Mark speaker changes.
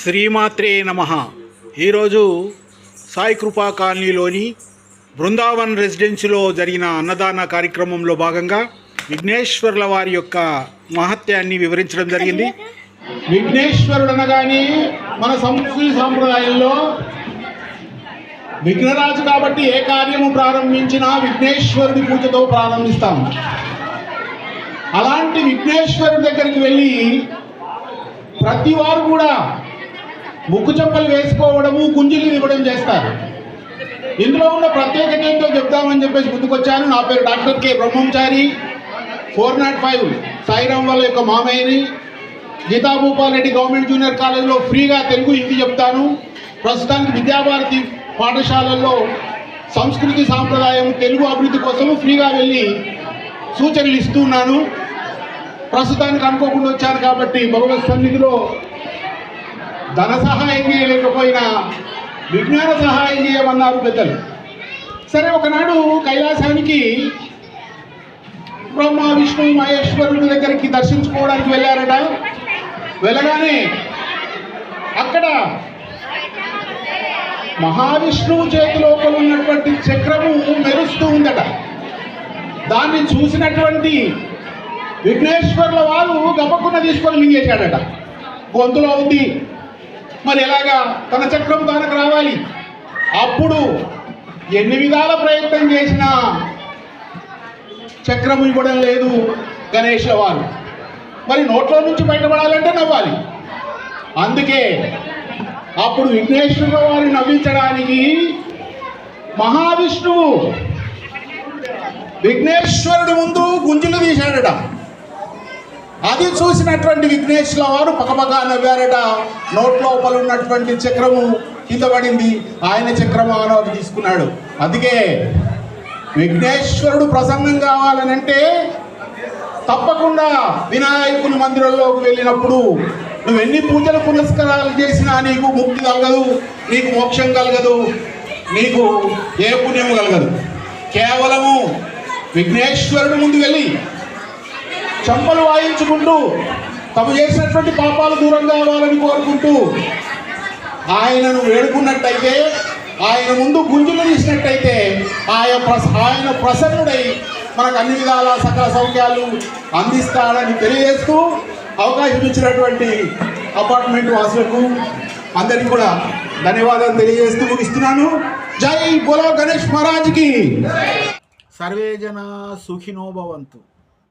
Speaker 1: శ్రీమాత్రే నమ. ఈరోజు సాయి కృపా కాలనీలోని బృందావన్ రెసిడెన్సీలో జరిగిన అన్నదాన కార్యక్రమంలో భాగంగా విఘ్నేశ్వర్ల వారి యొక్క మహత్యాన్ని వివరించడం జరిగింది.
Speaker 2: విఘ్నేశ్వరుడు అనగానే మన సంస్కృతి సాంప్రదాయంలో విఘ్నరాజు కాబట్టి ఏ కార్యము ప్రారంభించినా విఘ్నేశ్వరుడి పూజతో ప్రారంభిస్తాం. అలాంటి విఘ్నేశ్వరుడి దగ్గరికి వెళ్ళి ప్రతి వారు కూడా ముక్కు చెప్పలు వేసుకోవడము కుంజులు ఇవ్వడం చేస్తారు. ఇందులో ఉన్న ప్రత్యేకత ఏంటో చెప్తామని చెప్పేసి ముందుకొచ్చాను. నా పేరు doctor K. Brahmanchari. Four nought five Sairam వాళ్ళ యొక్క మామయ్యని. గీతా భూపాల్ రెడ్డి గవర్నమెంట్ జూనియర్ కాలేజీలో ఫ్రీగా తెలుగు హిందీ చెప్తాను. ప్రస్తుతానికి విద్యాభారతి పాఠశాలల్లో సంస్కృతి సాంప్రదాయం తెలుగు అభివృద్ధి కోసము ఫ్రీగా వెళ్ళి సూచనలు ఇస్తున్నాను ప్రస్తుతానికి అనుకోకుండా వచ్చాను కాబట్టి భగవత్ సన్నిధిలో ధన సహాయం చేయలేకపోయినా విజ్ఞాన సహాయం చేయమన్నారు పెద్దలు. సరే ఒకనాడు కైలాసానికి బ్రహ్మ విష్ణు మహేశ్వరుడి దగ్గరికి దర్శించుకోవడానికి వెళ్ళారట. వెళ్ళగానే అక్కడ మహావిష్ణువు చేతి లోపల ఉన్నటువంటి చక్రము మెరుస్తూ ఉందట. దాన్ని చూసినటువంటి విఘ్నేశ్వర్ల వారు గబక్కున తీసుకొని మింగేశాడట గొంతులో ఉంది మరి ఎలాగా? తన చక్రం తనకు రావాలి. అప్పుడు ఎన్ని విధాల ప్రయత్నం చేసినా చక్రం ఇవ్వడం లేదు గణేష్ల వారు మరి నోట్లో నుంచి బయటపడాలంటే నవ్వాలి. అందుకే అప్పుడు విఘ్నేశ్వర వారిని నవ్వించడానికి మహావిష్ణువు విఘ్నేశ్వరుడి ముందు గుంజులు తీశాడట. అది చూసినటువంటి విఘ్నేశ్వర వారు పకపక నవ్వారట నోట్ లోపల ఉన్నటువంటి చక్రము కింద పడింది ఆయన చక్రము ఆనవాడు తీసుకున్నాడు. అందుకే విఘ్నేశ్వరుడు ప్రసన్నం కావాలనంటే తప్పకుండా వినాయకుని మందిరంలోకి వెళ్ళినప్పుడు నువ్వు ఎన్ని పూజలు పురస్కారాలు చేసినా నీకు ముక్తి కలగదు నీకు మోక్షం కలగదు నీకు ఏ పుణ్యం కలగదు. కేవలము విఘ్నేశ్వరుడు ముందు వెళ్ళి చంపలు వాయించుకుంటూ తమ చేసినటువంటి పాపాలు దూరం కావాలని కోరుకుంటూ ఆయనను వేడుకున్నట్టయితే ఆయన ముందు గుంజులు తీసినట్టయితే ఆయన ప్రస ఆయన ప్రసన్నుడై మనకు అన్ని విధాల సకల సౌఖ్యాలు అందిస్తాడని తెలియజేస్తూ అవకాశం ఇచ్చినటువంటి అపార్ట్మెంట్ వాసులకు అందరికీ కూడా ధన్యవాదాలు తెలియజేస్తూ ముగిస్తున్నాను. జై బోలో గణేష్ మహారాజ్కి.
Speaker 1: సర్వే జన